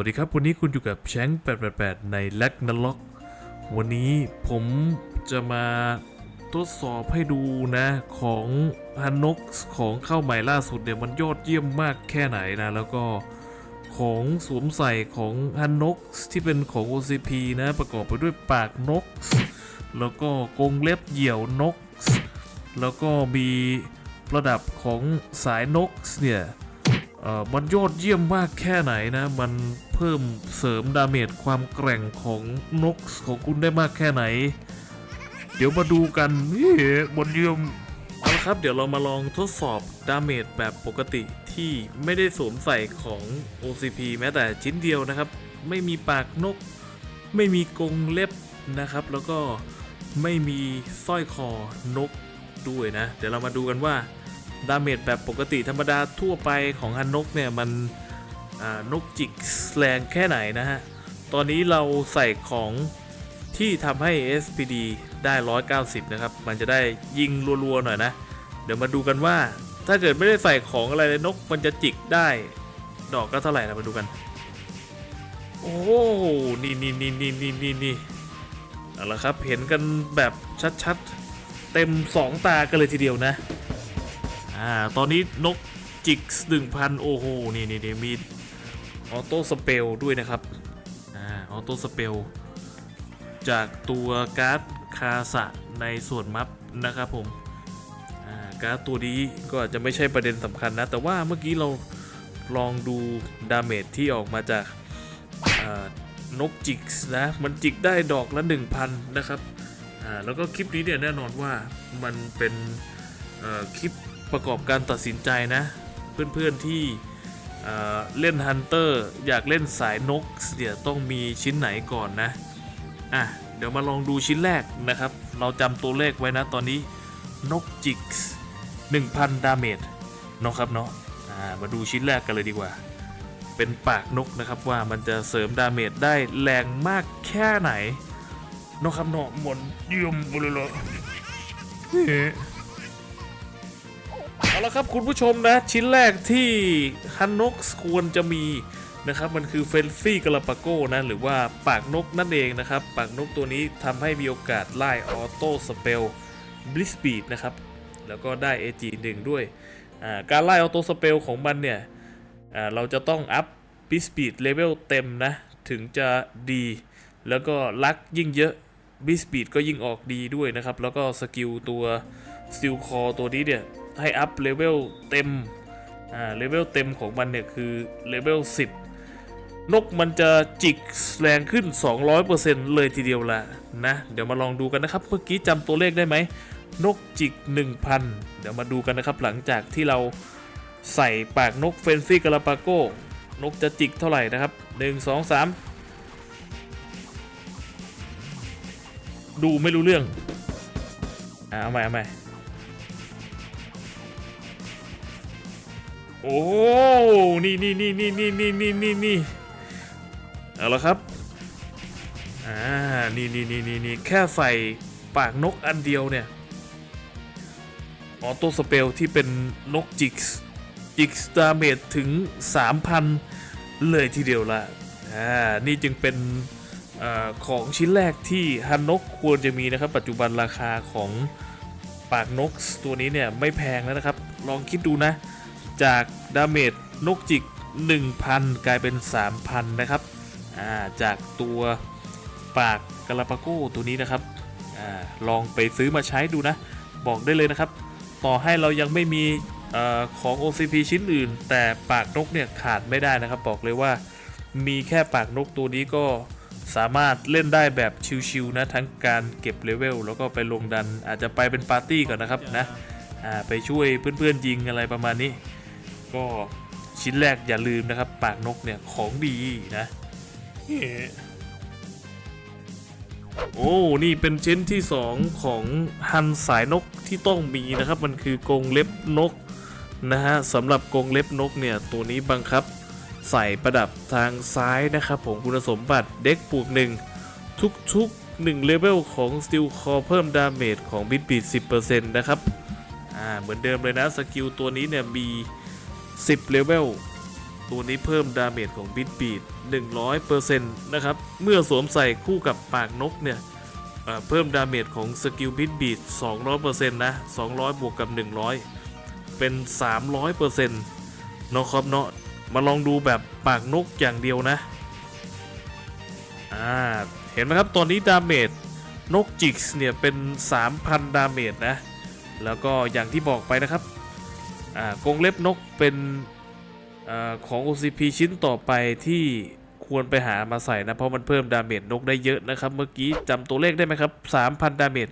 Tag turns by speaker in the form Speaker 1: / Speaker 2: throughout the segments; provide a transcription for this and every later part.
Speaker 1: สวัสดีครับ วันนี้คุณอยู่กับแชง888ในแลกนล็อก วันนี้ผมจะมาทดสอบให้ดูนะของฮันนกของเข้าใหม่ล่าสุดเนี่ยมันยอดเยี่ยมมากแค่ไหนนะ แล้วก็ของสวมใส่ของฮันนกที่เป็นของ OCP นะ ประกอบไปด้วยปากนก แล้วก็กรงเล็บเหยี่ยวนก แล้วก็มีระดับของสายนกเนี่ยเออมันยอดเยี่ยมมากแค่ไหนนะ มัน เพิ่มเสริมดาเมจความแกร่งของนกของคุณได้มากแค่ไหน เดี๋ยวมาดูกันนี่บนเยี่ยมเอาละครับ เดี๋ยวเรามาลองทดสอบดาเมจแบบปกติที่ไม่ได้สวมใส่ของ OCP แม้แต่ชิ้นเดียวนะครับ ไม่มีปากนก ไม่มีกรงเล็บนะครับ แล้วก็ไม่มีสร้อยคอนกด้วยนะ เดี๋ยวเรามาดูกันว่าดาเมจแบบปกติธรรมดาทั่วไปของฮันนกเนี่ยมัน นกจิกแรงแค่ไหนนะฮะ ตอนนี้เราใส่ของที่ทำให้ SPD ได้ 190 นะครับ มันจะได้ยิงรัวๆหน่อยนะ เดี๋ยวมาดูกันว่า ถ้าเกิดไม่ได้ใส่ของอะไรเลยนกมันจะจิกได้ ดอกก็เท่าไหร่เรามาดูกัน โอ้โหนี่นี่นี่นี่นี่นี่นี่เอาละครับ เห็นกันแบบชัดๆ เต็ม 2 ตากันเลยทีเดียวนะ อ่า ตอนนี้นกจิกหนึ่งพันโอ้โห นี่นี่นี่มี ออโต้สเปลด้วยนะครับอ่าออโต้สเปลจากตัวการ์ดคาสะในส่วนมัฟนะครับผมการ์ดตัวนี้ก็อาจจะไม่ใช่ประเด็นสำคัญนะ แต่ว่าเมื่อกี้เราลองดูดาเมจที่ออกมาจากนกจิกนะมันจิกได้ดอกละ 1,000 นะครับแล้วก็คลิปนี้เนี่ยแน่นอนว่ามันเป็นคลิปประกอบการตัดสินใจนะ เพื่อนๆที่ เเล่นฮันเตอร์อยากเล่นสายนกเดี๋ยวต้องมีชิ้นไหนก่อนนะ อะ เดี๋ยวมาลองดูชิ้นแรกนะครับ เราจำตัวเลขไว้นะตอนนี้นกจิกส์1,000 ดาเมจเนาะครับเนาะมาดูชิ้นแรกกันเลยดีกว่า เป็นปากนกนะครับว่ามันจะเสริมดาเมจได้แรงมากแค่ไหนเนาะครับเนาะหมดเยี่ยมไปเลยเหรอ เอาละครับคุณผู้ชมนะ ชิ้นแรกที่ฮันนกควรจะมีนะครับมันคือเฟนฟี่ก a ลาปาโก้นะหรือว่าปากนกนั่นเองนะครับ ปากนกตัวนี้ทำให้มีโอกาสไล่ออโต้สเปลบลิสปีดนะครับ แล้วก็ได้ AG 1ด้วย การไล่ออโต้สเปลของมันเนี่ยเราจะต้องอัพบลิสปีดเลเวลเต็มนะ ถึงจะดี แล้วก็ลักยิ่งเยอะบลิสปีดก็ยิ่งออกดีด้วยนะครับ แล้วก็สกิลตัวสติลคอตัวนี้เนี่ย ให้อัพเลเวลเต็ม อ่า เลเวลเต็มของมันเนี่ยคือเลเวล10 นกมันจะจิกแรงขึ้น 200%เลยทีเดียวละนะ เดี๋ยวมาลองดูกันนะครับ เมื่อกี้จำตัวเลขได้ไหม นกจิก 1,000 เดี๋ยวมาดูกันนะครับหลังจากที่เราใส่ปากนกเฟนซี่กาลาปาโกนกจะจิกเท่าไหร่นะครับ 1 2 3ดูไม่รู้เรื่อง อ่าเอาใหม่เอาใหม่ โอ้ นี่นี่นี่นี่นี่นี่นี่นี่นี่เอาละครับ อ่า นี่นี่นี่นี่นี่แค่ใส่ปากนกอันเดียวเนี่ย ออโต้สเปลที่เป็นนกจิกส์จิกส์ดาเมจถึง 3,000 เลยทีเดียวละอ่า นี่จึงเป็นอของชิ้นแรกที่ฮันนกควรจะมีนะครับ ปัจจุบันราคาของปากนกตัวนี้เนี่ยไม่แพงแล้วนะครับ ลองคิดดูนะ จากดาเมจนกจิก 1,000 กลายเป็น 3,000 นะครับาจากตัวปากกาลาปาโกตัวนี้นะครับอลองไปซื้อมาใช้ดูนะ บอกได้เลยนะครับ ต่อให้เรายังไม่มีอของ OCP ชิ้นอื่น แต่ปากนกเนี่ยขาดไม่ได้นะครับ บอกเลยว่ามีแค่ปากนกตัวนี้ก็สามารถเล่นได้แบบชิวๆนะ ทั้งการเก็บเลเวลแล้วก็ไปลงดันอาจจะไปเป็นปาร์ตี้ก่อนนะครับนะไปช่วยเพื่อนๆยิงอะไรประมาณนี้ ก็ชิ้นแรกอย่าลืมนะครับ ปากนกเนี่ยของดีนะเฮ้โอ้ นี่เป็นชิ้นที่2ของฮันสายนกที่ต้องมีนะครับ มันคือกรงเล็บนกนะฮะสำหรับกรงเล็บนกเนี่ยตัวนี้บังคับ ใส่ประดับทางซ้ายนะครับผมคุณสมบัติเด็กปลูกหนึ่งทุกๆ1เลเวลของ Steel Core เพิ่มดาเมจของบิ t บีด10%นะครับ อ่าเหมือนเดิมเลยนะ สกิลตัวนี้เนี่ยมี 10เลเวลตัวนี้เพิ่มดาเมจของบิดบีด100%นะครับ เมื่อสวมใส่คู่กับปากนกเนี่ยเพิ่มดาเมจของสกิลบิดบีด200%นะ200 บวกกับ 100 เป็น 300%เนาะครับเนาะมาลองดูแบบปากนกอย่างเดียวนะอ่าเห็นไหมครับตอนนี้ดาเมจนกจิกส์เนี่ยเป็น 3,000 ดาเมจนะ แล้วก็อย่างที่บอกไปนะครับ กรงเล็บนกเป็นอของ OCP ชิ้นต่อไปที่ควรไปหามาใส่นะ เพราะมันเพิ่มดาเมจนกได้เยอะนะครับ เมื่อกี้จำตัวเลขได้ไหมครับ 3,000 ดาเมจ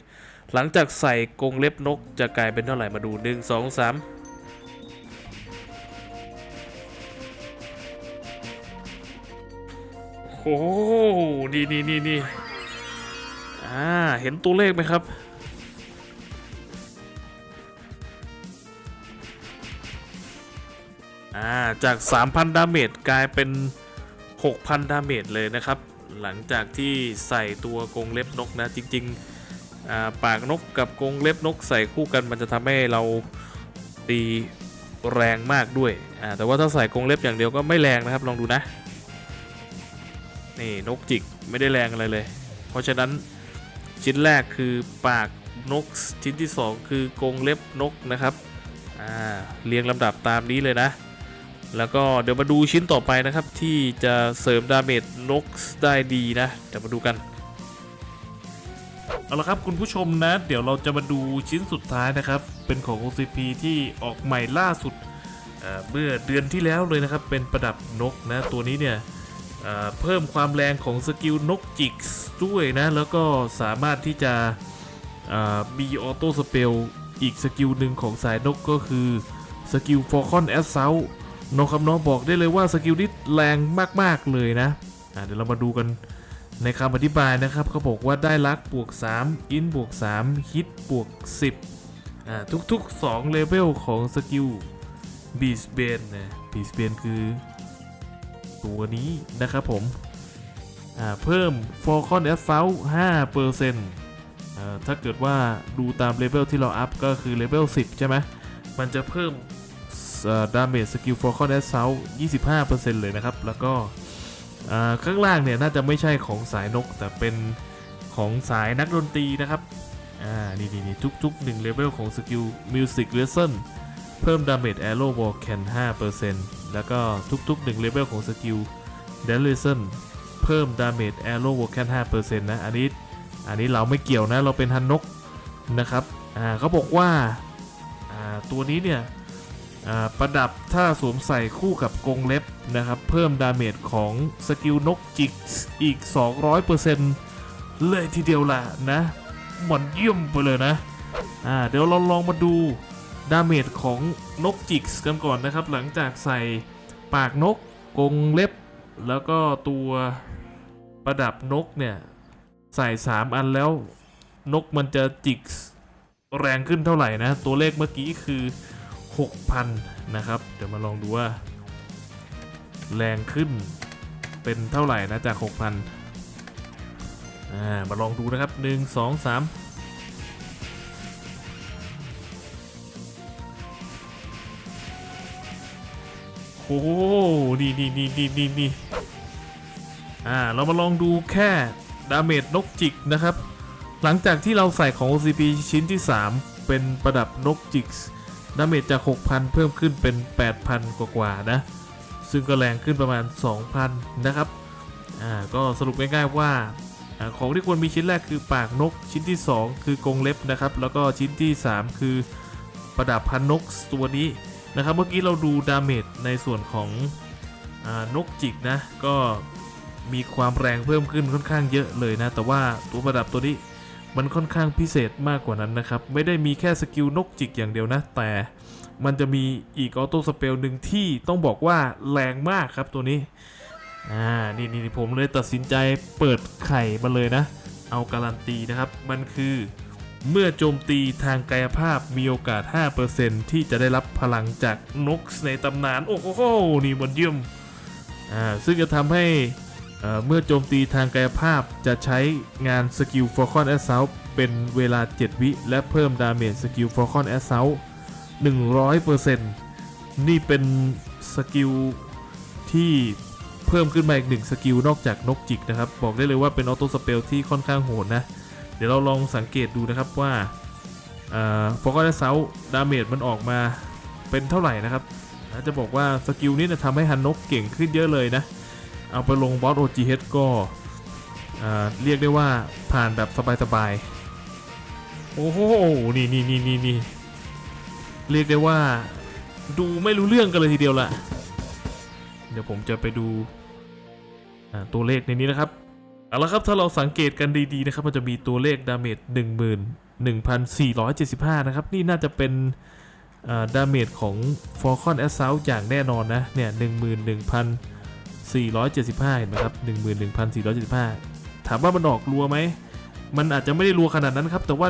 Speaker 1: หลังจากใส่กรงเล็บนกจะกลายเป็นเท่าไหร่มาดู 1 2 3โอ้โหนี่นี่นี่นี่อ่า เห็นตัวเลขไหมครับ อ่าจาก 3,000 ดาเมจกลายเป็น 6,000 ดาเมจเลยนะครับ หลังจากที่ใส่ตัวกรงเล็บนกนะ จริงๆปากนกกับกรงเล็บนกใส่คู่กันมันจะทำให้เราตีแรงมากด้วยแต่ว่าถ้าใส่กรงเล็บอย่างเดียวก็ไม่แรงนะครับลองดูนะ นี่นกจิกไม่ได้แรงอะไรเลย เพราะฉะนั้นชิ้นแรกคือปากนกชิ้นที่ 2 คือกรงเล็บนกนะครับเรียงลำดับตามนี้เลยนะ แล้วก็เดี๋ยวมาดูชิ้นต่อไปนะครับ ที่จะเสริมดาเมจนกได้ดีนะเดี๋ยวมาดูกันเอาละครับคุณผู้ชมนะ เดี๋ยวเราจะมาดูชิ้นสุดท้ายนะครับ เป็นของ OCP ที่ออกใหม่ล่าสุดเเมื่อเดือนที่แล้วเลยนะครับ เป็นประดับนกนะ ตัวนี้เนี่ยเเพิ่มความแรงของสกิลนกจิกด้วยนะ แล้วก็สามารถที่จะมีออโต้สเปลอีกสกิลหนึ่งของสายนกก็คือสกิลฟอร์คอนแอสเซล น้องคำน้องบอกได้เลยว่าสกิลนี้แรงมากๆเลยนะะเดี๋ยวเรามาดูกันในคำอธิบายนะครับเขาบอกว่าได้ลักบวก 3 อินบวก 3 ฮิตบวก 10 ทุกๆ 2 เลเวลของสกิลบีสเบนนะบีสเบนคือ ตัวนี้นะครับผมเพิ่ม Falcon Assault 5%อ่าถ้าเกิดว่าดูตามเลเวลที่เราอัพก็คือเลเวล10 ใช่ไหมมันจะเพิ่ม ดาเมจสกิล Falcon Assault 25%เลยนะครับ แล้วก็ข้างล่างเนี่ยน่าจะไม่ใช่ของสายนก แต่เป็นของสายนักดนตรีนะครับ อ่า นี่นี่นี่ทุกๆ1เลเวลของสกิล Music Lesson เพิ่มดาเมจ Arrow Ball Can 5%แล้วก็ทุกๆ1เลเวลของสกิล d a n l i s o n เพิ่มดาเมจ Arrow Ball Can 5%นะ อันนี้ อันนี้เราไม่เกี่ยวนะ เราเป็นฮันนกนะครับ อ่าเขาบอกว่า อ่า ตัวนี้เนี่ย ประดับถ้าสวมใส่คู่กับกรงเล็บนะครับ เพิ่มดาเมจของสกิลนกจิกอีก 200%เลยทีเดียวล่ะนะหมันเยี่ยมไปเลยนะอ่าเดี๋ยวเราลองมาดูดาเมจของนกจิกส์กันก่อนนะครับ หลังจากใส่ปากนกกรงเล็บ แล้วก็ตัวประดับนกเนี่ย ใส่ 3 อันแล้ว นกมันจะจิกแรงขึ้นเท่าไหร่นะ ตัวเลขเมื่อกี้คือ 6,000 นะครับ เดี๋ยวมาลองดูว่า แรงขึ้นเป็นเท่าไหร่นะจาก 6,000อ่ามาลองดูนะครับ 1 2 3โอ้โหนี่นี่นี่นี่นี่นี่อ่า เรามาลองดูแค่ดาเมจนกจิกนะครับ หลังจากที่เราใส่ของ OCP ชิ้นที่ 3 เป็นประดับนกจิก ดาเมจจาก 6,000 เพิ่มขึ้นเป็น 8,000 กว่าๆนะ ซึ่งก็แรงขึ้นประมาณ 2,000 นะครับ อ่า ก็สรุปง่ายๆว่าอาของที่ควรมีชิ้นแรกคือปากนก ชิ้นที่ 2 คือกรงเล็บนะครับ แล้วก็ชิ้นที่ 3 คือประดับพันนกตัวนี้นะครับ เมื่อกี้เราดูดาเมจในส่วนของอานกจิกนะ ก็มีความแรงเพิ่มขึ้นค่อนข้างเยอะเลยนะ แต่ว่าตัวประดับตัวนี้ มันค่อนข้างพิเศษมากกว่านั้นนะครับ ไม่ได้มีแค่สกิลนกจิกอย่างเดียวนะ แต่มันจะมีอีกออโต้สเปลหนึ่งที่ต้องบอกว่าแรงมากครับตัวนี้ อ่า นี่นี่ผมเลยตัดสินใจเปิดไข่มาเลยนะ เอาการันตีนะครับ มันคือ เมื่อโจมตีทางกายภาพมีโอกาส 5%ที่จะได้รับพลังจากนกในตำนาน โอ้โห นี่มันเยี่ยม อ่า ซึ่งจะทำให้ เมื่อโจมตีทางกายภาพจะใช้งานสกิล Falcon Assault เป็นเวลา 7 วิ และเพิ่มดาเมจสกิล Falcon Assault 100%นี่เป็นสกิลที่เพิ่มขึ้นมาอีกหนึ่งสกิลนอกจากนกจิกนะครับ บอกได้เลยว่าเป็นออโต้สเปลที่ค่อนข้างโหดนะ เดี๋ยวเราลองสังเกตดูนะครับว่าฟอกอนเซาดาเมจมันออกมาเป็นเท่าไหร่นะครับจะบอกว่าสกิลนี้จะทำให้ฮันนกเก่งขึ้นเยอะเลยนะ เอาไปลงบอส OGH ก็เรียกได้ว่าผ่านแบบสบายๆ โอ้โห นี่นี่นี่นี่นี่เรียกได้ว่าดูไม่รู้เรื่องกันเลยทีเดียวละเดี๋ยวผมจะไปดูตัวเลขในนี้นะครับ เอาละครับถ้าเราสังเกตกันดีๆนะครับ มันจะมีตัวเลขดาเมจ11,475 นะครับ นี่น่าจะเป็นดาเมจของ Falcon Assault อย่างแน่นอนนะ เนี่ย 475 เห็นไหมครับ 11,475 ถามว่ามันออกรัวไหม มันอาจจะไม่ได้รัวขนาดนั้นครับ แต่ว่า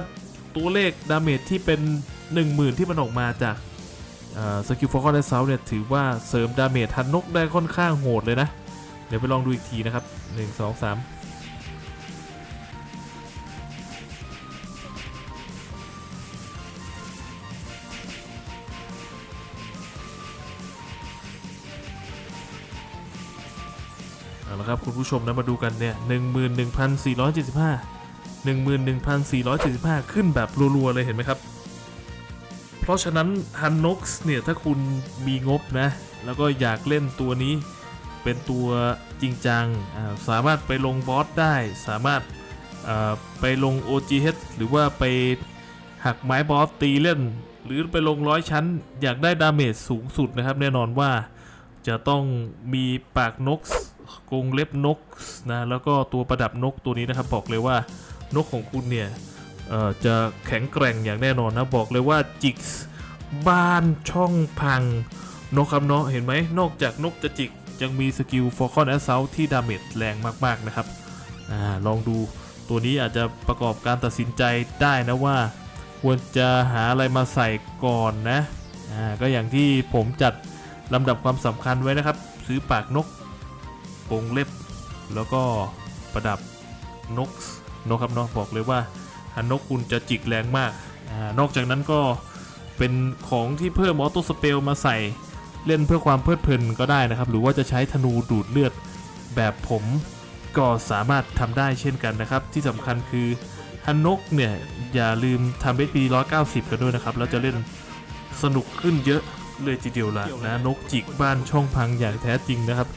Speaker 1: ตัวเลขดาเมจที่เป็น 10,000 ที่มันออกมาจากสกิลฟอร์คอนและเซาเนี่ยถือว่าเสริมดาเมจทันนกได้ค่อนข้างโหดเลยนะ เดี๋ยวไปลองดูอีกทีนะครับ 1 2 3 เอาละครับคุณผู้ชมนะมาดูกันเนี่ย11,475 11,475 ขึ้นแบบรัวๆเลยเห็นไหมครับ เพราะฉะนั้นฮันนกซ์เนี่ยถ้าคุณมีงบนะ แล้วก็อยากเล่นตัวนี้ เป็นตัวจริงจัง สามารถไปลงบอสได้ สามารถไปลง OGH หรือว่าไปหักไม้บอสตีเล่น หรือไปลงร้อยชั้น อยากได้ดาเมจสูงสุดนะครับ แน่นอนว่าจะต้องมีปากนก กรงเล็บนกนะแล้วก็ตัวประดับนกตัวนี้นะครับบอกเลยว่านกของคุณเนี่ยจะแข็งแกร่งอย่างแน่นอนนะบอกเลยว่าจิกบ้านช่องพังนกครับเนาะเห็นไหมนอกจากนกจะจิกยังมีสกิลฟอร์คอนแอสเซลที่ดาเมจแรงมาก ๆ นะครับอลองดูตัวนี้อาจจะประกอบการตัดสินใจได้นะว่า ควรจะหาอะไรมาใส่ก่อนนะก็อย่างที่ผมจัดลำดับความสำคัญไว้นะครับ ซื้อปากนก กรงเล็บ แล้วก็ประดับนกนกครับเนาะบอกเลยว่าฮันนกคุณจะจิกแรงมากอนอกจากนั้นก็เป็นของที่เพิ่มออโต้สเปลมาใส่เล่นเพื่อความเพลิดเพลินก็ได้นะครับ หรือว่าจะใช้ธนูดูดเลือดแบบผมก็สามารถทำได้เช่นกันนะครับ ที่สำคัญคือฮันนกเนี่ย อย่าลืมทำเอพี190 กันด้วยนะครับ แล้วจะเล่นสนุกขึ้นเยอะเลยทีเดียวละนะนกจิกบ้านช่องพังอย่างแท้จริงนะครับ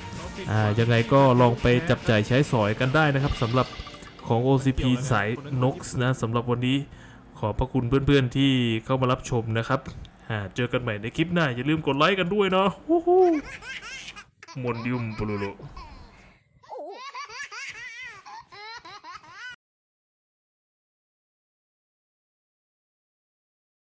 Speaker 1: อ่ายังไงก็ลองไปจับจ่ายใช้สอยกันได้นะครับสำหรับของ OCP สายนกนะสำหรับวันนี้ขอบพระคุณเพื่อนๆที่เข้ามารับชมนะครับอ่าเจอกันใหม่ในคลิปหน้า อย่าลืมกดไลค์กันด้วยเนาะฮู้ฮู้มนยุ่มปลุลุ